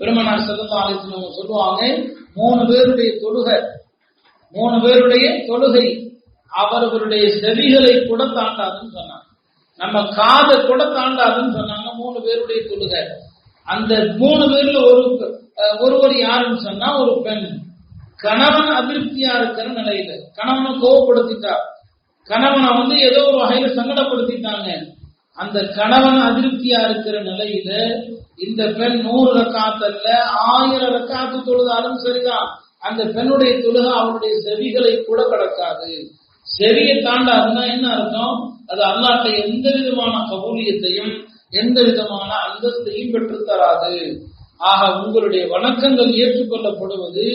பெருமனார் செல்லா சொல்லுவாங்க மூணு பேருடைய தொழுகை மூணு பேருடைய தொழுகை அவர்களுடைய செவிகளை கூட தாண்டாதுன்னு சொன்னாங்க. நம்ம காதை கூட தாண்டாதுன்னு சொன்னாங்க மூணு பேருடைய தொழுகை. அந்த மூணு பேர்ல ஒரு ஒருவர் யாருன்னு சொன்னா ஒரு பெண். கணவன் அதிருப்தியா இருக்கிற நிலையில கணவனை கோவப்படுத்திட்டா கணவனை வந்து ஏதோ ஒரு வகையில சங்கடப்படுத்திட்டாங்க. அந்த கணவன் அதிருப்தியா இருக்கிற நிலையில இந்த பெண் நூறு ரக்காத்தல்ல ஆயிரம் ரக்காத்து தொழுதாலும் சரிதான். அந்த பெண்ணுடைய தொழுக அவனுடைய செவிகளை கூட கடக்காது. செவியை தாண்டாதுன்னா என்ன அர்த்தம்? அது அல்லாட்ட எந்த விதமான கபூலியத்தையும் எந்த விதமான அந்தஸ்தையும் பெற்றுத்தராது ஆக உங்களுடைய வணக்கங்கள் ஏற்றுக்கொள்ளப்படுவது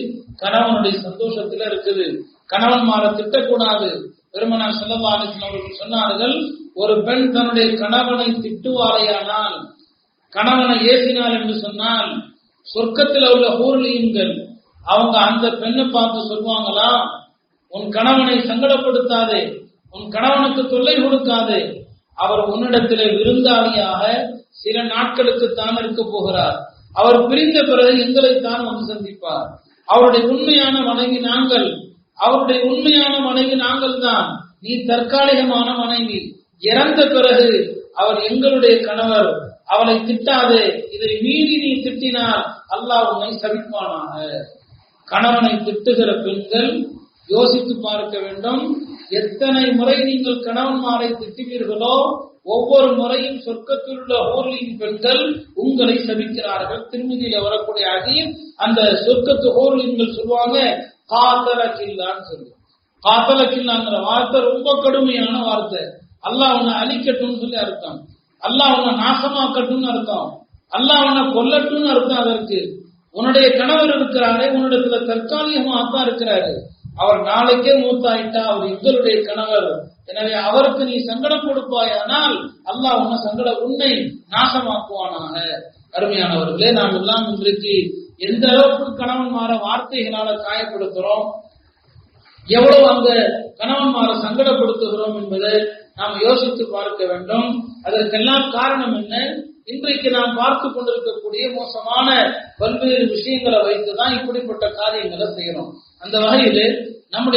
கணவனுடைய சந்தோஷத்துல இருக்குது. கணவன்மாரை திட்டக்கூடாது. பெருமனார் செல்லவாலிசன் அவர்கள் சொன்னார்கள் ஒரு பெண் தன்னுடைய கணவனை திட்டுவாரையானால் கணவனை ஏசினார் என்று சொன்னால் சொர்க்கத்தில் உள்ள ஊர்லியுங்கள் அவங்க அந்த பெண்ணை பார்த்து சொல்லுவாங்களா உன் கணவனை சங்கடப்படுத்தாதே உன் கணவனுக்கு தொல்லை கொடுக்காதே. அவர் உன்னிடத்திலே விருந்தாளியாக சில நாட்களுக்கு தான் இருக்க போகிறார். அவர் பிரிந்த பிறகு எங்களைத்தான் வந்து சந்திப்பார். அவருடைய உண்மையான மனைவி நாங்கள். அவருடைய உண்மையான மனைவி நாங்கள் தான் நீ தற்காலிகமான மனைவி. இறந்த பிறகு அவர் எங்களுடைய கணவர். அவளை திட்டாதே. இதை மீறி நீ திட்டினால் அல்லாஹ் உன்னை சபிப்பானாக. கணவனை திட்டுகிற பெண்கள் யோசித்து பார்க்க வேண்டும். எத்தனை முறை நீங்கள் கணவன்மாரை திட்டுவீர்களோ ஒவ்வொரு முறையும் சொர்க்கத்தில் உள்ள ஹோர்லின் பெண்கள் உங்களை சபிக்கிறார்கள். திருமதியில வரக்கூடிய அதையும் அந்த சொர்க்கத்து ஹோர்லின்கள் சொல்லுவாங்க காத்தல கில்லான்னு சொல்லி காத்தல கில்லாங்கிற வார்த்தை ரொம்ப கடுமையான வார்த்தை. அல்லாஹ் உன்னை அழிக்கட்டும்னு சொல்லி அர்த்தம். அல்லாஹ் உன்னை நாசமாக்கட்டும்னு அர்த்தம். அல்லாஹ் உன்னை கொல்லட்டும்னு அர்த்தம் அதற்கு. உன்னுடைய கணவர் இருக்கிறாரே உன்னிடத்துல தற்காலிகமாக தான் இருக்கிறாரு. அவர் நாளைக்கே மூத்தாயிட்டா அவர் எங்களுடைய கணவர். எனவே அவருக்கு நீ சங்கடம் கொடுப்பாயானால் அல்லாஹ் உன்னை சங்கட உன்னை நாசமாக்குவானாக. அருமையானவர்களே நாம் எல்லாம் இன்றைக்கு எந்த அளவுக்கு கணவன் மாற வார்த்தைகளால காயப்படுத்துறோம்? எவ்வளவு அந்த கணவன்மாரை சங்கடப்படுத்துகிறோம் என்பதை நாம் யோசித்து பார்க்க வேண்டும். அதற்கெல்லாம் காரணம் என்ன? இன்றைக்கு நாம் பார்த்து கொண்டிருக்கக்கூடிய மோசமான பல்வேறு விஷயங்களை வைத்துதான் இப்படிப்பட்ட காரியங்களை செய்யறோம் அந்த வகையில் நம்முடைய